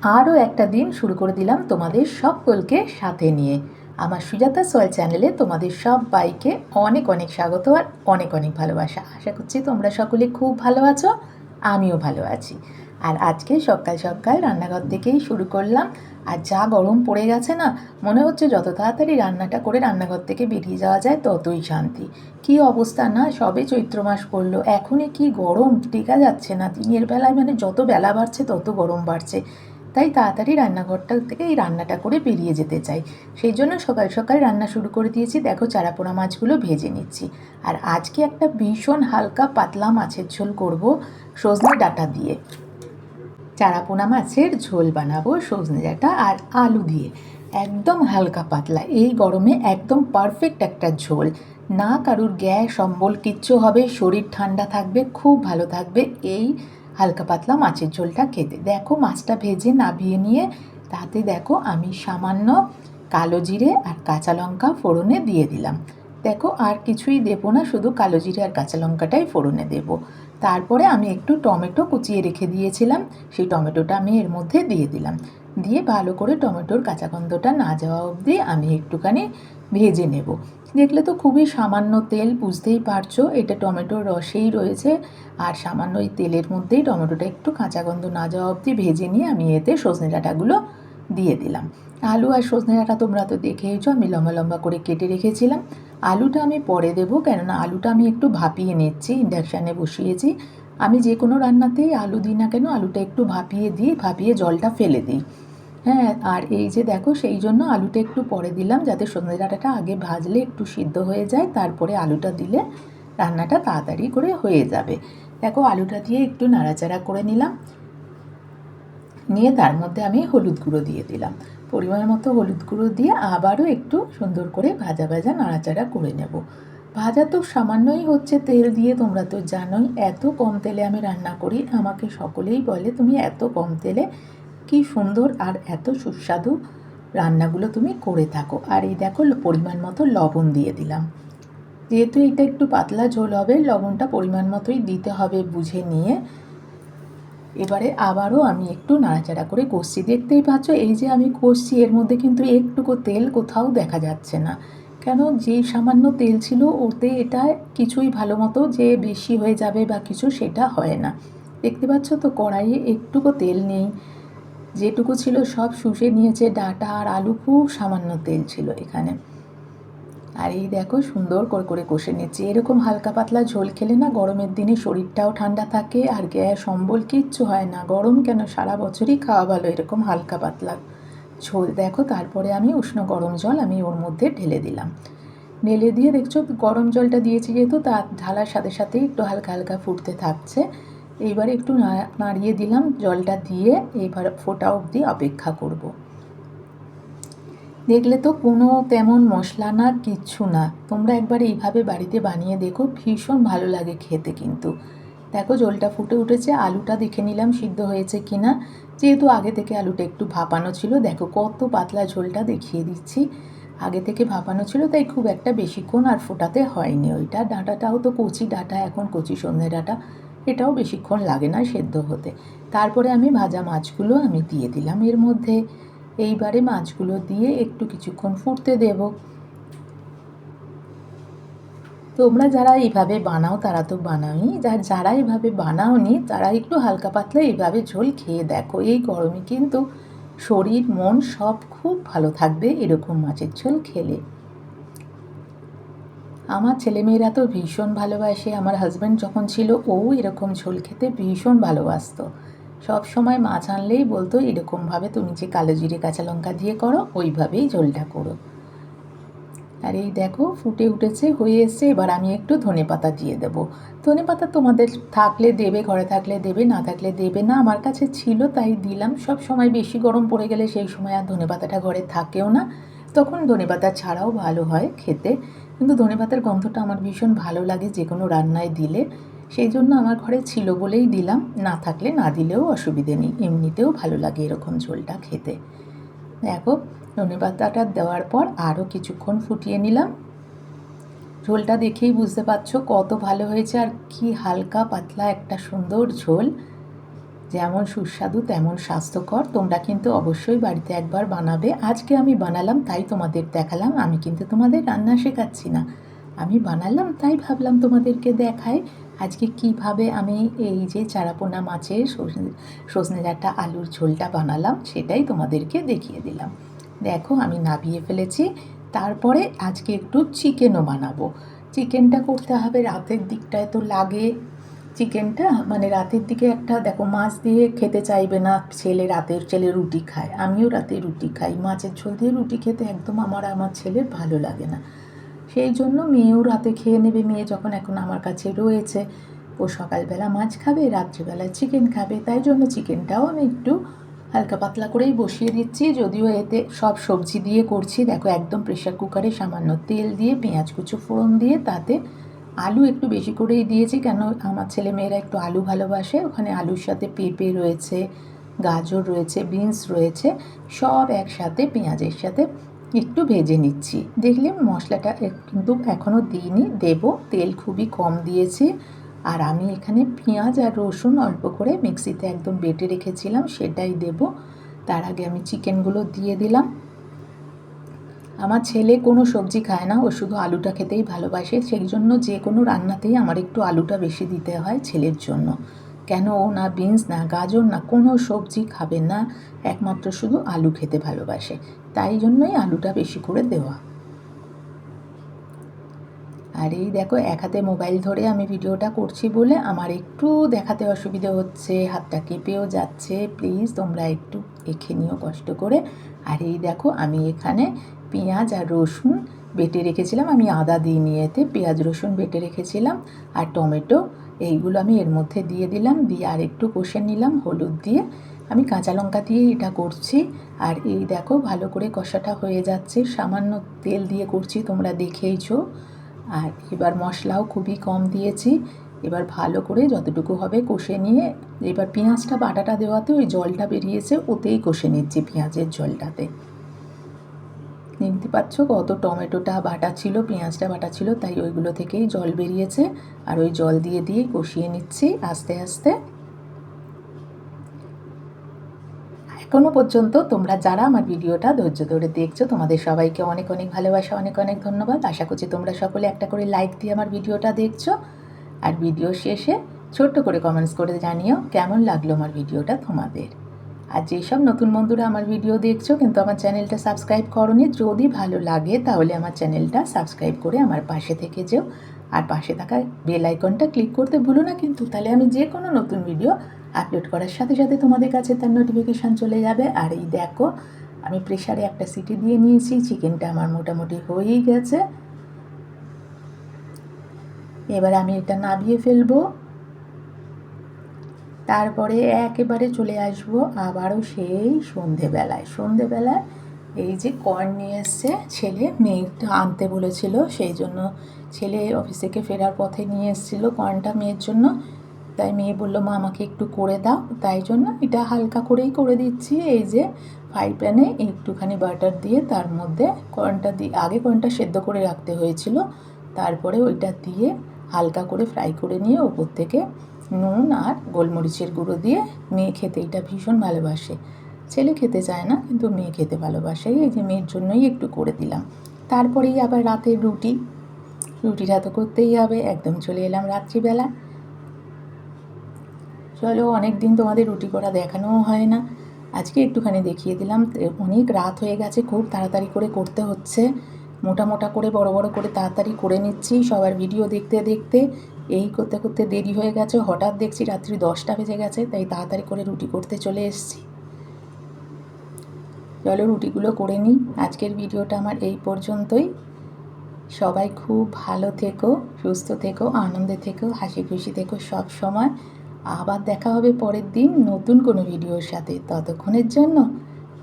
আরও একটা দিন শুরু করে দিলাম তোমাদের সকলকে সাথে নিয়ে। আমার সুজাতা সয়েল চ্যানেলে তোমাদের সব বাইকে অনেক অনেক স্বাগত আর অনেক অনেক ভালোবাসা। আশা করছি তোমরা সকলে খুব ভালো আছো, আমিও ভালো আছি। আর আজকে সকাল সকাল রান্নাঘর থেকেই শুরু করলাম। আর যা গরম পড়ে গেছে না, মনে হচ্ছে যত তাড়াতাড়ি রান্নাটা করে রান্নাঘর থেকে বেরিয়ে যাওয়া যায় ততই শান্তি। কি অবস্থা না, সবে চৈত্র মাস পড়ল, এখনই কি গরম, টেকা যাচ্ছে না। দিনের বেলায় মানে যত বেলা বাড়ছে তত গরম বাড়ছে। তাই তাড়াতাড়ি রান্নাঘরটা থেকে এই রান্নাটা করে বেরিয়ে যেতে চাই। সেই জন্য সকাল সকাল রান্না শুরু করে দিয়েছি। দেখো চারাপোনা মাছগুলো ভেজে নিচ্ছি। আর আজকে একটা ভীষণ হালকা পাতলা মাছের ঝোল করব সজনে ডাঁটা দিয়ে। চারাপোনা মাছের ঝোল বানাবো সজনে ডাঁটা আর আলু দিয়ে। একদম হালকা পাতলা। এই গরমে একদম পারফেক্ট একটা ঝোল। না কারুর গ্যাস, অম্বল, কিচ্ছু হবে, শরীর ঠান্ডা থাকবে, খুব ভালো থাকবে। এই হালকা পাতলা মাছের ঝোলটা খেতে। দেখো মাছটা ভেজে নাবিয়ে নিয়ে, তাতে দেখো আমি সামান্য কালো জিরে আর কাঁচা লঙ্কা ফোড়নে দিয়ে দিলাম। দেখো আর কিছুই দেবো না, শুধু কালো জিরে আর কাঁচা লঙ্কাটাই ফোড়নে দেবো। তারপরে আমি একটু টমেটো কুচিয়ে রেখে দিয়েছিলাম, সেই টমেটোটা আমি এর মধ্যে দিয়ে দিলাম। দিয়ে ভালো করে টমেটোর কাঁচা গন্ধটা না যাওয়া অবধি আমি একটুখানি ভেজে নেব। দেখলে তো খুবই সামান্য তেল, বুঝতেই পারছ। এটা টমেটোর রসেই রয়েছে। আর সামান্য এই তেলের মধ্যেই টমেটোটা একটু কাঁচা গন্ধ না যাওয়া অবধি ভেজে নিয়ে আমি এতে সজনে ডাঁটাগুলো দিয়ে দিলাম। আলু আর সজনে ডাঁটা তোমরা তো দেখেইছো, আমি লম্বা লম্বা করে কেটে রেখেছিলাম। আলুটা আমি পরে দেবো, কেননা আলুটা আমি একটু ভাপিয়ে নিচ্ছি, ইন্ডাকশানে বসিয়েছি। আমি যে কোনো রান্নাতেই আলু দিই না কেন, আলুটা একটু ভাপিয়ে দিই, ভাপিয়ে জলটা ফেলে দিই। হ্যাঁ আর এই যে দেখো, সেই জন্য আলুটা একটু পরে দিলাম যাতে সন্ধে ডাঁটাটা আগে ভাজলে একটু সিদ্ধ হয়ে যায়, তারপরে আলুটা দিলে রান্নাটা তাড়াতাড়ি করে হয়ে যাবে। দেখো, আলুটা দিয়ে একটু নাড়াচাড়া করে নিলাম। নিয়ে তার মধ্যে আমি হলুদ গুঁড়ো দিয়ে দিলাম। পরিমাণ মতো হলুদ গুঁড়ো দিয়ে আবারও একটু সুন্দর করে ভাজা ভাজা নাড়াচাড়া করে নেব। ভাজা তো সামান্যই হচ্ছে, তেল দিয়ে তোমরা তো জানোই, এত কম তেলে আমি রান্না করি। আমাকে সকলেই বলে, তুমি এত কম তেলে কি সুন্দর আর এত সুস্বাদু রান্নাগুলো তুমি করে থাকো। আর এই দেখো, পরিমাণ মতো লবণ দিয়ে দিলাম। যেহেতু এটা একটু পাতলা ঝোল হবে, লবণটা পরিমাণ মতোই দিতে হবে বুঝে নিয়ে। এবারে আবারও আমি একটু নাড়াচাড়া করে কষছি। দেখতেই পাচ্ছ, এই যে আমি কষছি, এর মধ্যে কিন্তু একটুকু তেল কোথাও দেখা যাচ্ছে না। কেন? যে সামান্য তেল ছিল, ওতে এটা কিছুই ভালো মতো যে বেশি হয়ে যাবে বা কিছু সেটা হয় না। দেখতে পাচ্ছ তো, কড়াইয়ে একটুকু তেল নেই। যেটুকু ছিল সব শুষে নিয়েছে। ডাটা আর আলু খুব সামান্য তেল ছিল এখানে। আর এই দেখো সুন্দর করে করে কষে নিচ্ছি। এরকম হালকা পাতলা ঝোল খেলে না গরমের দিনে শরীরটাও ঠান্ডা থাকে আর গ্যাস, অম্বল কিচ্ছু হয় না। গরম কেন? সারা বছরই খাওয়া ভালো এরকম হালকা পাতলা ঝোল। দেখো তারপরে আমি উষ্ণ গরম জল আমি ওর মধ্যে ঢেলে দিলাম। ঢেলে দিয়ে দেখছ গরম জলটা দিয়েছি যেহেতু তার ঢালার সাথে সাথেই একটু হালকা হালকা ফুটতে থাকছে। এইবার একটু নাড়িয়ে দিলাম, জলটা দিয়ে এবার ফোটা অবধি অপেক্ষা করব। দেখলে তো কোনো তেমন মশলা না, কিচ্ছু না। তোমরা একবার এইভাবে বাড়িতে বানিয়ে দেখো, ভীষণ ভালো লাগে খেতে কিন্তু। দেখো, জলটা ফুটে উঠেছে, আলুটা দেখে নিলাম সিদ্ধ হয়েছে কি না যেহেতু আগে থেকে আলুটা একটু ভাপানো ছিল, দেখো কত পাতলা ঝোলটা দেখিয়ে দিচ্ছি। আগে থেকে ভাপানো ছিল, তাই খুব একটা বেশিক্ষণ আর ফোটাতে হয়নি ওইটা। ডাঁটাটাও তো কচি ডাঁটা, এখন কচি সন্ধে ডাঁটা। এটাও বেশিক্ষণ লাগে না সেদ্ধ হতে। তারপরে আমি ভাজা মাছগুলো আমি দিয়ে দিলাম। এর মধ্যে এইবারে মাছগুলো দিয়ে একটু কিছুক্ষণ ফুটতে দেব। তোমরা যারা এইভাবে বানাও, তারা তো বানাওই। যার যারা এইভাবে বানাওনি, তারা একটু হালকা পাতলা এইভাবে ঝোল খেয়ে দেখো। এই গরমে কিন্তু শরীর, মন সব খুব ভালো থাকবে এরকম মাছের ঝোল খেলে। আমার ছেলেমেয়েরা তো ভীষণ ভালোবাসে। আমার হাজব্যান্ড যখন ছিল, ও এরকম ঝোল খেতে ভীষণ ভালোবাসতো। সব সময় মাছ আনলেই বলতো, এরকমভাবে তুমি যে কালো জিরে, কাঁচা লঙ্কা দিয়ে করো, ওইভাবেই ঝোলটা করো। আর এই দেখো, ফুটে উঠেছে, হয়ে এসছে, এবার আমি একটু ধনে পাতা দিয়ে দেবো। ধনে পাতা তোমাদের থাকলে দেবে, ঘরে থাকলে দেবে, না থাকলে দেবে না, আমার কাছে ছিল, তাই দিলাম। সব সময় বেশি গরম পড়ে গেলে সেই সময় আর ধনে পাতাটা ঘরে থাকেও না। তখন ধনে পাতা ছাড়াও ভালো হয় খেতে। কিন্তু ধনে পাতার গন্ধটা আমার ভীষণ ভালো লাগে যে কোনো রান্নায় দিলে। সেই জন্য আমার ঘরে ছিল বলেই দিলাম, না থাকলে না দিলেও অসুবিধে নেই, এমনিতেও ভালো লাগে এরকম ঝোলটা খেতে। দেখো, ধনে পাতাটা দেওয়ার পর আরও কিছুক্ষণ ফুটিয়ে নিলাম। ঝোলটা দেখেই বুঝতে পারছ কত ভালো হয়েছে আর কি হালকা পাতলা একটা সুন্দর ঝোল। যেমন সুস্বাদু, তেমন স্বাস্থ্যকর। তোমরা কিন্তু অবশ্যই বাড়িতে একবার বানাবে। আজকে আমি বানালাম, তাই তোমাদের দেখালাম। আমি কিন্তু তোমাদের রান্না শেখাচ্ছি না। আমি বানালাম, তাই ভাবলাম তোমাদেরকে দেখাই। আজকে কীভাবে আমি এই যে চারাপোনা মাছের সজনে ডাঁটা আলুর ঝোলটা বানালাম, সেটাই তোমাদেরকে দেখিয়ে দিলাম। দেখো, আমি নাবিয়ে ফেলেছি। তারপরে আজকে একটু চিকেনও বানাবো। চিকেনটা করতে হবে, রাতের দিকটায় তো লাগে। চিকেনটা মানে রাতের দিকে একটা, দেখো মাছ দিয়ে খেতে চাইবে না ছেলে রাতের, ছেলে রুটি খায়। আমিও রাতে রুটি খাই। মাছের ঝোল দিয়ে রুটি খেতে একদম আমার আমার ছেলের ভালো লাগে না। সেই জন্য মেয়েও রাতে খেয়ে নেবে। মেয়ে যখন এখন আমার কাছে রয়েছে, ও সকালবেলা মাছ খাবে রাত্রিবেলা চিকেন খাবে। তাই জন্য চিকেনটাও আমি একটু হালকা পাতলা করেই বসিয়ে দিচ্ছি। যদিও এতে সব সবজি দিয়ে করছি। দেখো একদম প্রেশার কুকারে সামান্য তেল দিয়ে, পেঁয়াজ কুচো ফোড়ন দিয়ে তাতে আলু একটু বেশি করেই দিয়েছি কেন আমার ছেলে মেয়েরা একটু আলু ভালোবাসে। ওখানে আলুর সাথে পেঁপে রয়েছে, গাজর রয়েছে, বিনস রয়েছে, সব একসাথে পেঁয়াজের সাথে একটু ভেজে নিচ্ছি। দেখলে মশলাটা কিন্তু এখনও দিইনি, দেব, তেল খুবই কম দিয়েছি। আর আমি এখানে পেঁয়াজ আর রসুন অল্প করে মিক্সিতে একদম বেটে রেখেছিলাম, সেটাই দেব। তার আগে আমি চিকেনগুলো দিয়ে দিলাম। আমার ছেলে কোনো সবজি খায় না, ও শুধু আলুটা খেতেই ভালোবাসে সেই জন্য যে কোনো রান্নাতেই আমার একটু আলুটা বেশি দিতে হয় ছেলের জন্য। কেন ও না বিনস, না গাজর, না কোনো সবজি খাবে না, একমাত্র শুধু আলু খেতে ভালোবাসে, তাই জন্যই আলুটা বেশি করে দেওয়া। আর এই দেখো, এক হাতে মোবাইল ধরে আমি ভিডিওটা করছি বলে আমার একটু দেখাতে অসুবিধা হচ্ছে, হাতটা কেঁপেও যাচ্ছে, প্লিজ তোমরা একটু এখে নিও কষ্ট করে। আর এই দেখো, আমি এখানে পেঁয়াজ আর রসুন বেটে রেখেছিলাম। আমি আদা দিয়ে নিয়ে এতে পেঁয়াজ, রসুন বেটে রেখেছিলাম আর টমেটো, এইগুলো আমি এর মধ্যে দিয়ে দিলাম। দিয়ে আর একটু কষে নিলাম হলুদ দিয়ে। আমি কাঁচা লঙ্কা দিয়ে এটা করছি। আর এই দেখো ভালো করে কষাটা হয়ে যাচ্ছে। সামান্য তেল দিয়ে করছি, তোমরা দেখেইছো। আর এবার মশলাও খুবই কম দিয়েছি। এবার ভালো করে যতটুকু হবে কষে নিয়ে, এবার পেঁয়াজটা বাটাটা দেওয়াতে ওই জলটা বেরিয়েছে, ওতেই কষে নিচ্ছি পেঁয়াজের জলটাতে। দেখতে পাচ্ছ? কত টমেটোটা বাটা ছিল, পেঁয়াজটা বাটা ছিল, তাই ওইগুলো থেকেই জল বেরিয়েছে। আর ওই জল দিয়ে দিয়েই কষিয়ে নিচ্ছি আস্তে আস্তে। এখনও পর্যন্ত তোমরা যারা আমার ভিডিওটা ধৈর্য ধরে দেখছ, তোমাদের সবাইকে অনেক অনেক ভালোবাসা, অনেক অনেক ধন্যবাদ। আশা করছি তোমরা সকলে একটা করে লাইক দিয়ে আমার ভিডিওটা দেখছ। আর ভিডিও শেষে ছোট্ট করে কমেন্টস করে জানিও কেমন লাগল আমার ভিডিওটা তোমাদের। আর যেসব নতুন বন্ধুরা আমার ভিডিও দেখছ, কিন্তু আমার চ্যানেলটা সাবস্ক্রাইব করনি, যদি ভালো লাগে, তাহলে আমার চ্যানেলটা সাবস্ক্রাইব করে আমার পাশে থেকে যেও। আর পাশে থাকা বেল আইকনটা ক্লিক করতে ভুলো না কিন্তু, তাহলে আমি যে কোনো নতুন ভিডিও আপলোড করার সাথে সাথে তোমাদের কাছে তার নোটিফিকেশান চলে যাবে। আর এই দেখো, আমি প্রেশারে একটা সিটি দিয়ে নিয়েছি চিকেনটা আমার মোটামুটি হয়েই গেছে। এবার আমি এটা নাবিয়ে ফেলব। তারপরে একেবারে চলে আসব আবারও সেই সন্ধেবেলায়। সন্ধেবেলায় এই যে কর্ন নিয়ে এসছে ছেলে মেয়েটা আনতে বলেছিল, সেই জন্য ছেলে অফিস থেকে ফেরার পথে নিয়ে এসেছিল কর্নটা মেয়ের জন্য। তাই মেয়ে বলল, মা, আমাকে একটু করে দাও। তাই জন্য এটা হালকা করেই করে দিচ্ছি। এই যে ফ্রাই প্যানে একটুখানি বাটার দিয়ে তার মধ্যে কর্নটা দিয়ে আগে কর্নটা সেদ্ধ করে রাখতে হয়েছিল। তারপরে ওইটা দিয়ে হালকা করে ফ্রাই করে নিয়ে ওপর থেকে নুন আর গোলমরিচের গুঁড়ো দিয়ে মেয়ে খেতে এটা ভীষণ ভালোবাসে। ছেলে খেতে চায় না, কিন্তু মেয়ে খেতে ভালোবাসে। এই যে মেয়ের জন্যই একটু করে দিলাম। তারপরেই আবার রাতে রুটি। রুটিটা তো করতেই হবে, একদম চলে এলাম রাত্রিবেলা। চলো অনেক দিন তোমাদের রুটি করা দেখানোও হয় না। আজকে একটুখানি দেখিয়ে দিলাম। অনেক রাত হয়ে গেছে, খুব তাড়াতাড়ি করে করতে হচ্ছে। মোটা মোটা করে, বড় বড় করে তাড়াতাড়ি করে নিচ্ছি। সবার ভিডিও দেখতে দেখতে এই করতে করতে দেরি হয়ে গেছে। হঠাৎ দেখছি রাত্রি দশটা বেজে গেছে, তাই তাড়াতাড়ি করে রুটি করতে চলে এসেছি। চলো রুটিগুলো করে নিই। আজকের ভিডিওটা আমার এই পর্যন্তই। সবাই খুব ভালো থেকো, সুস্থ থেকো, আনন্দে থেকো হাসি খুশি থেকো সব সময়। আবার দেখা হবে পরের দিন নতুন কোনো ভিডিওর সাথে। ততক্ষণের জন্য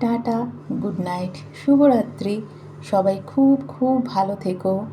টাটা, গুড নাইট, শুভরাত্রি। সবাই খুব খুব ভালো থেকো।